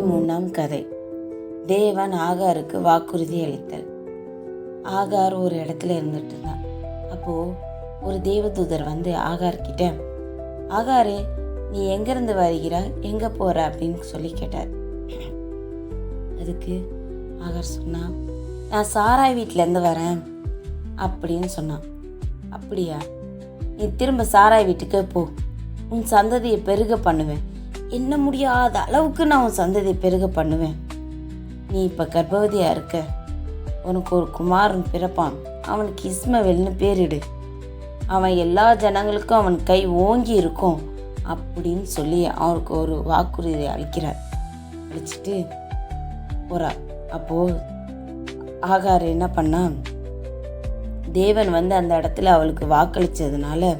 மூணாம் கதை. தேவன் ஆகாருக்கு வாக்குறுதி அளித்தல். ஆகார் ஒரு இடத்துல இருந்துட்டு இருந்தான். அப்போது ஒரு தேவதூதர் வந்து ஆகார்கிட்ட ஆகாரே நீ எங்கேருந்து வருகிறாய்? எங்கே போகிற அப்படின்னு சொல்லி கேட்டார். அதுக்கு ஆகார் சொன்னா நான் சாராய் வீட்டிலேருந்து வரேன். அப்படின்னு சொன்னான். அப்படியா? நீ திரும்ப சாராய் வீட்டுக்கே போ. உன் சந்ததியை பெருக பண்ணுவேன். என்ன முடியாத அளவுக்கு நான் உன் சந்ததியை பெருக பண்ணுவேன். நீ இப்போ கர்ப்பவதியாக இருக்க. உனக்கு ஒரு குமாரன் பிறப்பான். அவனுக்கு இஸ்மவேல்னு பேரிடு. அவன் எல்லா ஜனங்களுக்கும் அவன் கை ஓங்கி இருக்கும் அப்படின்னு சொல்லி அவனுக்கு ஒரு வாக்குறுதி அளிக்கிறார். அழிச்சிட்டு போறா. அப்போது ஆகார் என்ன பண்ணான்? தேவன் வந்து அந்த இடத்துல அவளுக்கு வாக்களித்ததுனால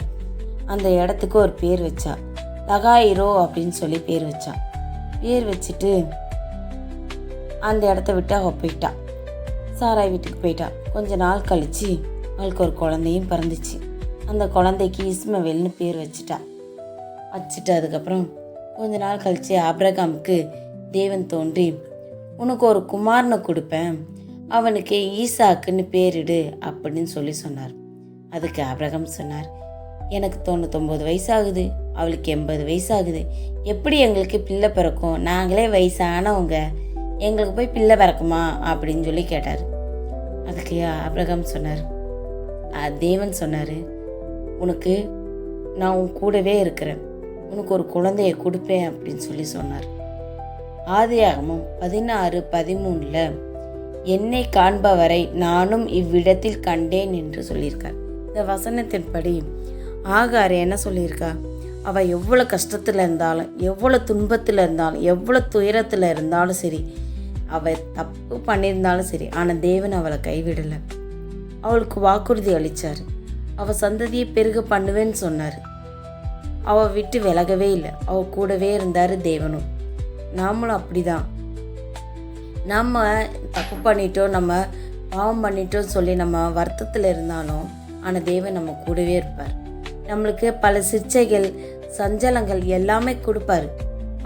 அந்த இடத்துக்கு ஒரு பேர் வச்சா. தகாயிரோ அப்படின்னு சொல்லி பேர் வச்சான். பேர் வச்சுட்டு அந்த இடத்த விட்டு அவள் போயிட்டான். சாராய் வீட்டுக்கு போயிட்டான். கொஞ்ச நாள் கழிச்சு அவளுக்கு ஒரு குழந்தையும் பிறந்துச்சு. அந்த குழந்தைக்கு இஸ்மவேல்னு பேர் வச்சுட்டா வச்சுட்டு அதுக்கப்புறம் கொஞ்ச நாள் கழித்து ஆப்ரகாமுக்கு தேவன் தோன்றி உனக்கு ஒரு குமாரனை கொடுப்பேன். அவனுக்கு ஈசாக்குன்னு பேரிடு அப்படின்னு சொல்லி சொன்னார். அதுக்கு ஆப்ரகம் சொன்னார் எனக்கு தொண்ணூத்தொம்பது வயசாகுது. அவளுக்கு எண்பது வயசாகுது. எப்படி எங்களுக்கு பிள்ளை பிறக்கும்? நாங்களே வயசானவங்க. எங்களுக்கு போய் பிள்ளை பிறக்குமா? அப்படின்னு சொல்லி கேட்டார். அதுக்கு ஆபிரகாம் சொன்னார். தேவன் சொன்னார் உனக்கு நான் உன் கூடவே இருக்கிறேன். உனக்கு ஒரு குழந்தைய கொடுப்பேன் அப்படின்னு சொல்லி சொன்னார். ஆதியாகமும் பதினாறு பதிமூணில் என்னை காண்பவரை நானும் இவ்விடத்தில் கண்டேன் என்று சொல்லியிருக்கார். இந்த வசனத்தின்படி ஆகார் என்ன சொல்லியிருக்கா? அவள் எவ்வளோ கஷ்டத்தில் இருந்தாலும் எவ்வளோ துன்பத்தில் இருந்தாலும் எவ்வளோ துயரத்தில் இருந்தாலும் சரி அவள் தப்பு பண்ணியிருந்தாலும் சரி ஆனால் தேவன் அவளை கைவிடலை. அவளுக்கு வாக்குறுதி அளித்தார் அவள் சந்ததியை பெருக பண்ணுவேன்னு சொன்னார். அவள் விட்டு விலகவே இல்லை. அவள் கூடவே இருந்தார் தேவனும். நாமளும் அப்படிதான். நம்ம தப்பு பண்ணிட்டோம் நம்ம பாவம் பண்ணிட்டோம் சொல்லி நம்ம வருத்தத்தில் இருந்தாலும் ஆனால் தேவன் நம்ம கூடவே இருப்பார். நம்மளுக்கு பல சிகிச்சைகள் சஞ்சலங்கள் எல்லாமே கொடுப்பாரு.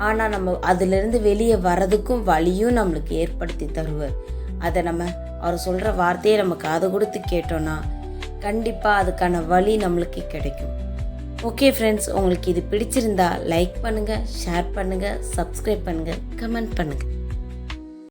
ஆனால் நம்ம அதுலேருந்து வெளியே வர்றதுக்கும் வழியும் நம்மளுக்கு ஏற்படுத்தி தருவார். அதை நம்ம அவர் சொல்கிற வார்த்தையை நம்ம காது கொடுத்து கேட்டோன்னா கண்டிப்பாக அதுக்கான வழி நம்மளுக்கு கிடைக்கும். ஓகே ஃப்ரெண்ட்ஸ் உங்களுக்கு இது பிடிச்சிருந்தா லைக் பண்ணுங்கள் ஷேர் பண்ணுங்கள் சப்ஸ்கிரைப் பண்ணுங்கள் கமெண்ட் பண்ணுங்கள்